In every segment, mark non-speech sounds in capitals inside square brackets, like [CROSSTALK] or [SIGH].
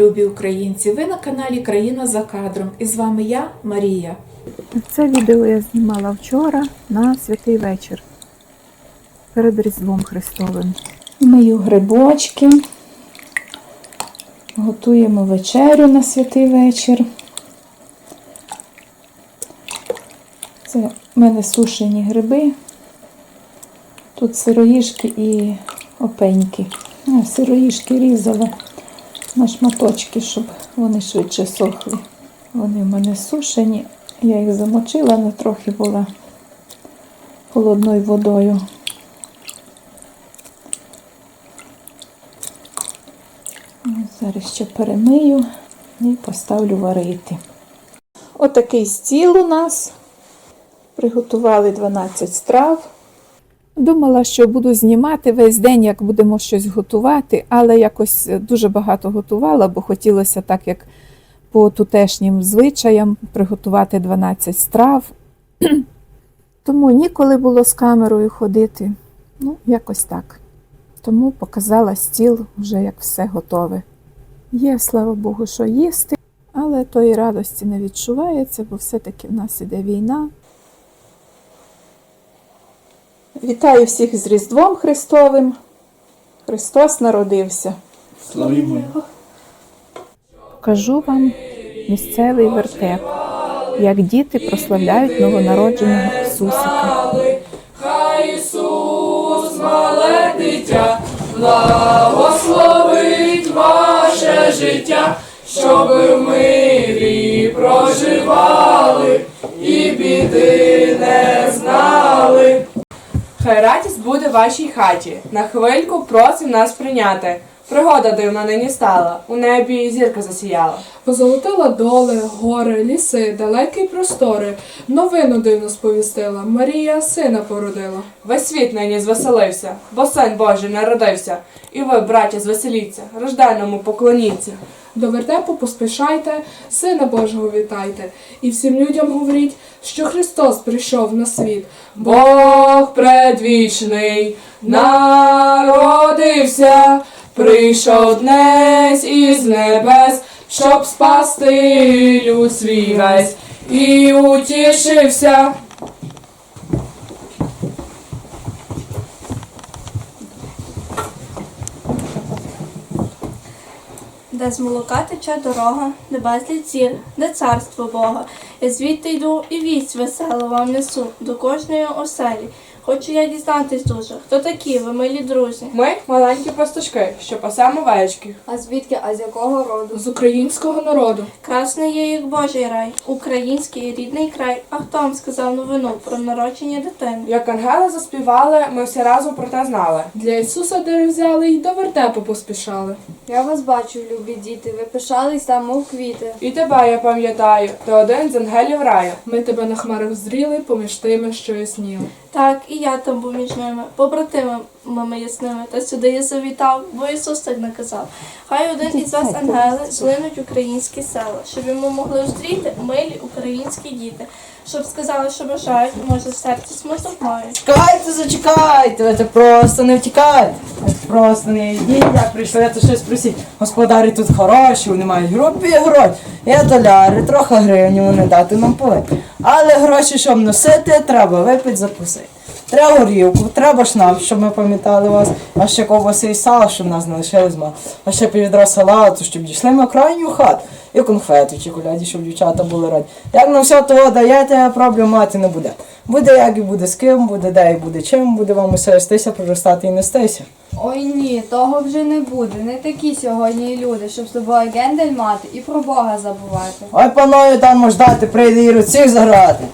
любі українці! Ви на каналі Країна за кадром. І з вами я, Марія. Це відео я знімала вчора на святий вечір перед Різдвом Христовим. Мию грибочки. Готуємо вечерю на святий вечір. Це в мене сушені гриби. Тут сироїшки і опеньки. А, сироїшки різала на шматочки, щоб вони швидше сохли. Вони в мене сушені. Я їх замочила, але трохи була холодною водою. Зараз ще перемию і поставлю варити. Отакий стіл у нас. Приготували 12 страв. Думала, що буду знімати весь день, як будемо щось готувати, але якось дуже багато готувала, бо хотілося так, як по тутешнім звичаям, приготувати 12 страв. [CLEARS THROAT] Тому ніколи було з камерою ходити. Ну, якось так. Тому показала стіл вже як все готове. Є, слава Богу, що їсти, але тої радості не відчувається, бо все-таки в нас іде війна. Вітаю всіх з Різдвом Христовим. Христос народився. Славімо. Покажу місцевий вертеп, як діти прославляють новонародженого Ісусика. Хай Ісус, мале дитя, благословить ваше життя, щоб ви в мирі проживали і біди не знали. Хай радість буде вашій хаті. На хвильку просим нас прийняти. Пригода дивна нині стала, у небі зірка засіяла. Позолотила доли, гори, ліси, далекі простори. Новину дивно сповістила. Марія сина породила. Весь світ нині звеселився, бо син Божий народився. І ви, браття, звеселіться, рожденному поклоніться. До вертепу поспішайте, сина Божого вітайте. І всім людям говоріть, що Христос прийшов на світ. Бог предвічний народився, прийшов днес із небес, щоб спасти люд свій весь і утішився. Де з молока тече дорога, де безліч зір, де царство Бога. Я звідти йду і вість весело вам несу до кожної оселі. Хочу я дізнатись дуже, хто такі ви, милі друзі. Ми маленькі пастушки, що пасемо овечки. А звідки, а з якого роду? З українського народу. Красний є, як Божий рай, український рідний край. А хто вам сказав новину про народження дитини? Як ангели заспівали, ми всі разом про те знали. Для Ісуса дари взяли й до вертепу поспішали. Я вас бачу, любі діти, ви пишались там, мов квіти. І тебе я пам'ятаю, ти один з ангелів раю. Ми тебе на хмарах зріли, поміж тими, що ясніли. Так, і я там був між ними, побратимами ясними, та сюди я завітав, бо Ісус так наказав. Хай один із вас ангели злинуть українські села, щоб йому могли зустріти милі українські діти, щоб сказали, що бажають, може в серці мають. Чекайте, зачекайте, ви просто не втікайте. Ви просто не йдіть, як прийшли, то щось просіть. Господарі тут хороші, вони мають групі гроші. Є доляри, трохи гривень вони дати нам повинні. Але гроші, щоб носити, треба випити закусити. Треба горілку, треба шнап, щоб ми пам'ятали вас, а ще ковбаси і сало, щоб нас не лишились мало. А ще піввідра салату, щоб дійшли ми крайню хату. І конфети в чоколяді, щоб дівчата були раді. Як на все того даєте, проблем мати не буде. Буде як і буде з ким, буде де і буде чим, буде вам усе вестися, проростати і нестися. Ой ні, того вже не буде. Не такі сьогодні люди, щоб з тобою гендель мати і про Бога забувати. Ой, паною там мождати, прийде і руціх заграти.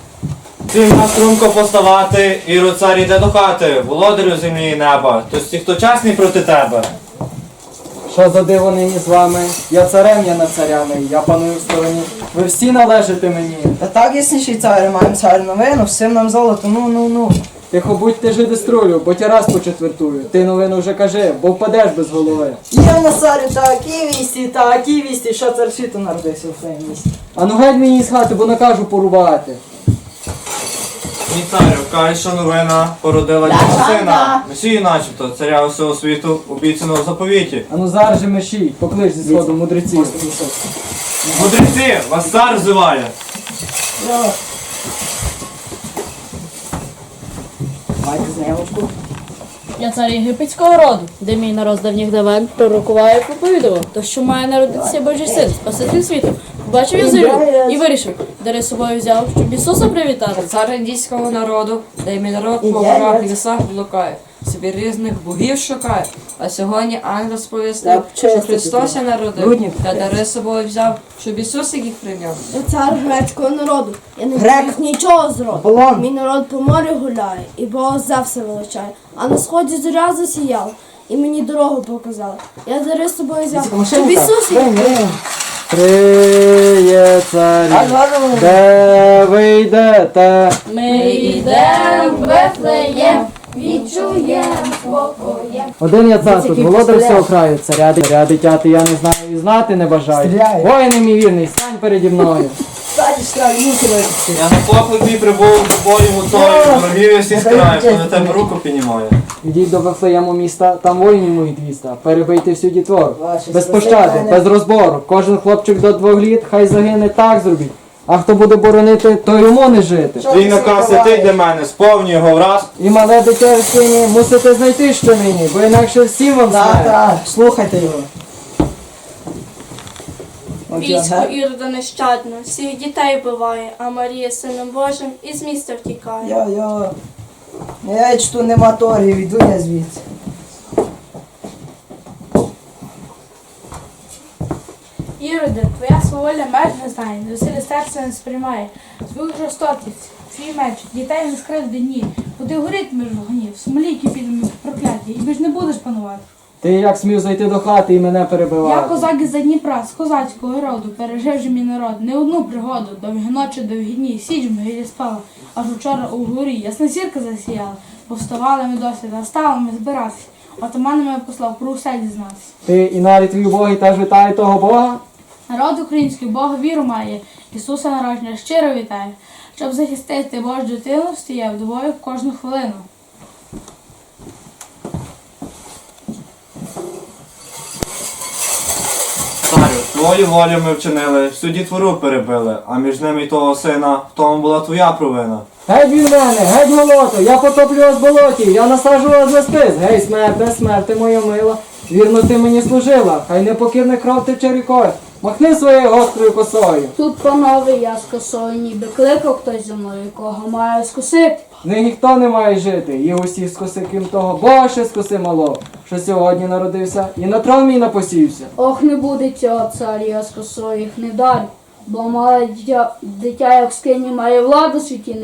Ти на струнко поставати, і цар іде до хати, володарю землі і неба, то всі, хто чесний проти тебе. Що за диво нині з вами? Я царем, я над царями, я паную в стороні. Ви всі належите мені. Та так, ясніший цар, маємо цар новину, всім нам золото, ну ну ну. Тихо будьте жиди струлю, бо ті раз почетвертую. Ти новину вже кажи, бо впадеш без голови. Є на царі такі вісті, такі вісті, що цар світу народився в своєму місті. А ну геть мені з хати, бо накажу порубати. Мій царю, каже, що новина породила діва сина. Месію начебто, царя усього світу, обіцяного в заповіті. А ну зараз же мерщій, поклич зі сходу мудреців. Мудреці, вас цар взиває. Майте знайомку. Я цар єгипетського роду, де мій народ з давніх давен пророкував і проповідував, то що має народитися Божий син, спаситель світу. Побачив я землю і вирішив, дари з собою взяв, щоб Ісуса привітати. Цар індійського народу, де мій народ по горах лісах блукає, собі різних богів шукає. А сьогодні ангел сповістив, що Христос я народив, та дари з собою взяв, щоб Ісус їх прийняв. Я цар грецького народу. Я не Грек. грек нічого. Аполлон. Мій народ по морю гуляє, і Бога Зевса величає. А на сході зоря засіяла, і мені дорогу показала. Я дари з собою взяв, щоб Ісус їх Триє царі, де ви йдете? Ми йдемо в Вифлеєм, відчуємо спокоєм. Один я цар тут, володар всього краю, царя, царя дитяти я не знаю і знати не бажаю. Стріляє. Воїн мій вірний, стань переді мною. Я на поклик твій прибув до бою готовий, ворогів я всі з краю, хто на тебе руку піднімає. Ідіть до Вифлеєму міста, там воїнів моїх двіста, перебийте всю дітвору. Ваші Без пощади, без розбору. Кожен хлопчик до двох літ, хай загине, так зробіть. А хто буде боронити, то йому не жити. Твій наказ святий для мене, сповнюй його враз. І мале дитя в сині мусите знайти що нині, бо інакше всім вам Так, знає. так, слухайте його. Військо Ірода нещадно, всіх дітей вбиває, а Марія сином Божим із міста втікає. Йо-йо. Я чту нема торгів, іду я звідси. Іроде, твоя сваволя меж не знає, веселі серце не сприймає. Звук жорстокість, свій меч, дітей не скрив дні. Куди горітимеш в вогні, в смолі кипітимеш прокляті, і більш не будеш панувати. Ти як смів зайти до хати і мене Я козак із-за Дніпра, з козацького роду, пережив же мій народ, не одну пригоду, довгі ночі, довгі дні, січ в могилі спала, аж учора у горі ясна зірка засіяла, повставали ми досі, та стали ми збиратись. Отаман мене послав про усе дізнатись. Ти і навіть твій убогий теж вітає того Бога? Народ український Бога віру має, Ісуса народження щиро вітає, щоб захистити Божу дитину, стояв до бою кожну хвилину. Твою волю ми вчинили, всю дітвору перебили, а між ними й того сина, в тому була твоя провина. Геть від мене, геть голоту, я потоплю вас в болоті, я насажу вас на спис. Гей, смерте, смерти моя мила. Вірно ти мені служила, хай непокірне кров тече рікою. Махни своєю гострою косою. Тут, панове, я з косою, ніби кликав хтось за мною, кого маю скусити. В ніхто не має жити, і усіх скоси, крім того, Боже скоси мало, що сьогодні народився, і на трон мій напосівся. Ох, не буде цього цар, я косою їх не дар, Бо мале дитя, дитя як скині має владу світі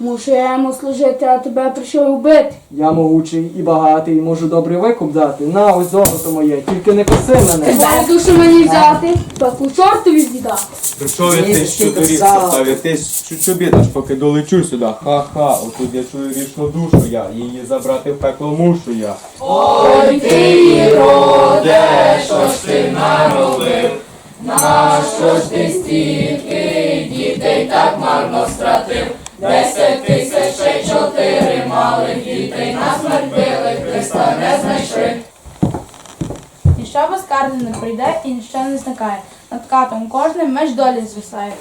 нині. Мушу я йому служити, а тебе прийшов убити. Я могучий і багатий, можу добрий викуп дати. На ось золото моє, тільки не коси мене. Тебе душу мені взяти, пеку чортові віддати. Прийшов я тисячу скільки доріг, став я тисячу чобіт, аж поки долечу сюди. Ха-ха, отут я чую річну душу я, її забрати в пекло мушу я. Ніщо безкарне не прийде і ніщо не зникає. Над катом кожним меч долі звисає.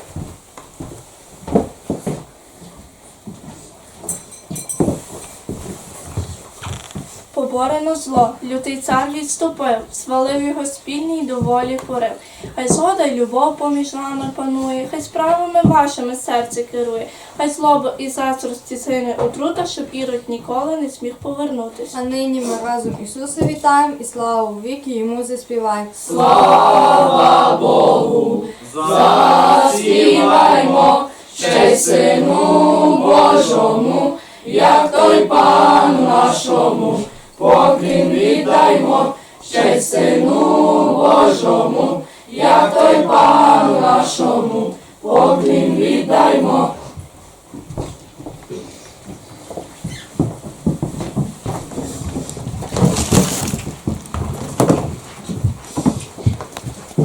Поборено зло, лютий цар відступив, свалив його спільний доволі порив. Хай згода й любов поміж нами панує, хай справами вашими серце керує, хай злоба і заздрості сине отрута, щоб ірод ніколи не зміг повернутися. А нині ми разом Ісуса вітаємо і славу віки йому заспіваємо. Заспіваймо ще сину Божому, як той пан нашому, поклін віддаймо ще сину Божому, як той пан нашому, поклін віддаймо.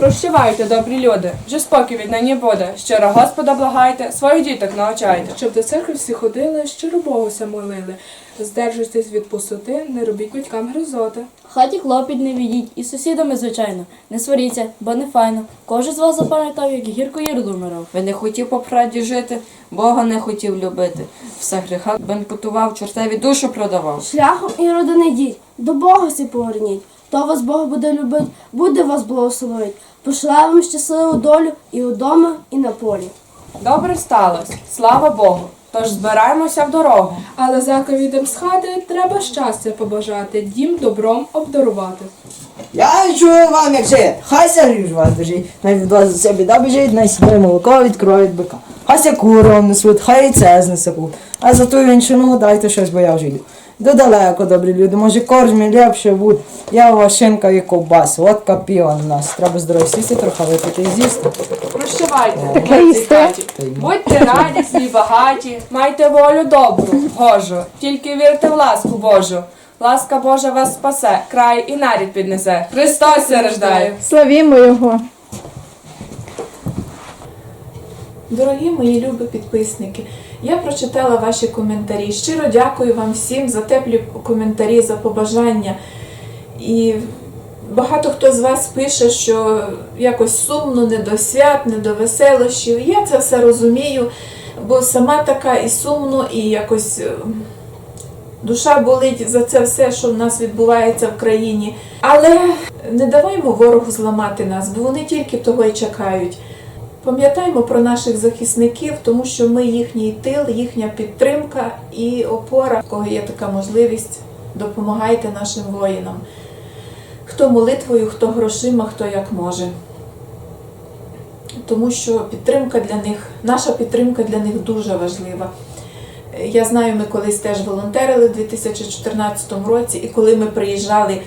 Прощавайте, добрі люди, вже спокій від нині буде. Щиро Господа благайте, своїх діток навчайте. Щоб до церкви всі ходили, щиро Богуся молили. Здержуйтесь від пустоти, не робіть батькам гризоти. Хаті клопіт не відіть, і з сусідами, звичайно. Не сваріться, бо не файно. Кожен з вас запам'ятав, як гірко Єрду вмирав. Ви не хотів по правді жити, Бога не хотів любити. Все гріха бенкутував, чортеві душу продавав. Шляхом і роди не йдіть, до Бога всі поверніть. То вас Бог буде любить, буде вас благословить. Пошле вам щасливу долю і удома, і на полі. Добре сталося, слава Богу. Тож збираємося в дорогу. Але заповідем з хати треба щастя побажати, дім добром обдарувати. Я чую вам, як жит, хай сягріш вас держить, най від вас за це біда біжить, най сідає молоко відкроють бика. Хай ся куру вам несуть, хай і це знесе. А за ту вінчину дайте щось, бо я вже йду. Далеко, добрі люди, може корж мій лепше буде. Я у вас шинка і ковбаси, от капіон у нас. Треба здоров'я сісти, трохи випити і з'їсти. Прощавайте, Таке їсте? хаті. Будьте радісні, багаті, майте волю добру, Божу, тільки вірте в ласку Божу. Ласка Божа вас спасе, край і нарід піднесе. Христос се рождає. Славімо Його! Дорогі мої любі підписники, я прочитала ваші коментарі. Щиро дякую вам всім за теплі коментарі, за побажання. І багато хто з вас пише, що якось сумно, не до свят, не до веселощів. Я це все розумію, бо сама така і сумно, і якось е, душа болить за це все, що в нас відбувається в країні. Але не даваймо ворогу зламати нас, бо вони тільки того й чекають. Пам'ятаємо про наших захисників, тому що ми їхній тил, їхня підтримка і опора, в кого є така можливість, допомагайте нашим воїнам. Хто молитвою, хто грошима, хто як може. Тому що підтримка для них, наша підтримка для них дуже важлива. Я знаю, ми колись теж волонтерили в 2014 році, і коли ми приїжджали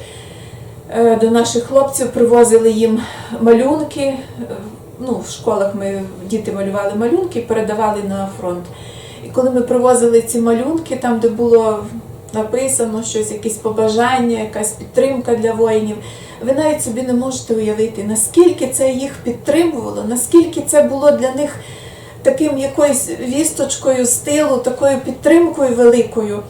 е, до наших хлопців, привозили їм малюнки. Ну, в школах ми діти малювали малюнки, передавали на фронт. І коли ми привозили ці малюнки, там, де було написано щось, якісь побажання, якась підтримка для воїнів, ви навіть собі не можете уявити, наскільки це їх підтримувало, наскільки це було для них таким якоюсь вісточкою з тилу, такою підтримкою великою.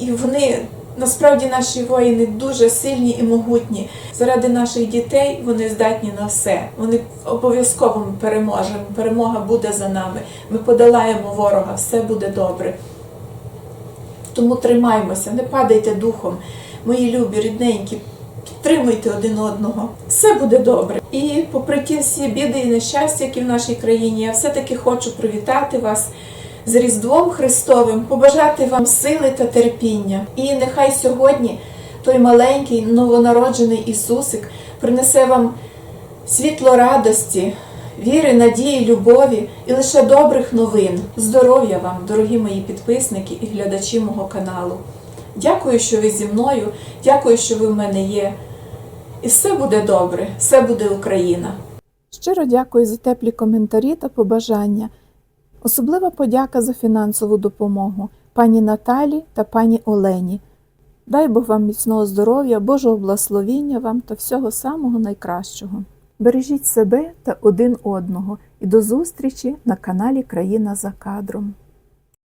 І вони насправді наші воїни дуже сильні і могутні. Заради наших дітей вони здатні на все. Вони обов'язково ми переможемо. Перемога буде за нами. Ми подолаємо ворога, все буде добре. Тому тримаймося, не падайте духом, мої любі, рідненькі, підтримуйте один одного. Все буде добре. І попри ті всі біди і нещастя, які в нашій країні, я все-таки хочу привітати вас з Різдвом Христовим, побажати вам сили та терпіння. І нехай сьогодні той маленький новонароджений Ісусик принесе вам світло радості, віри, надії, любові і лише добрих новин. Здоров'я вам, дорогі мої підписники і глядачі мого каналу. Дякую, що ви зі мною, дякую, що ви в мене є. І все буде добре, все буде Україна. Щиро дякую за теплі коментарі та побажання. Особлива подяка за фінансову допомогу пані Наталі та пані Олені. Дай Бог вам міцного здоров'я, Божого благословіння вам та всього самого найкращого. Бережіть себе та один одного і до зустрічі на каналі Країна за кадром.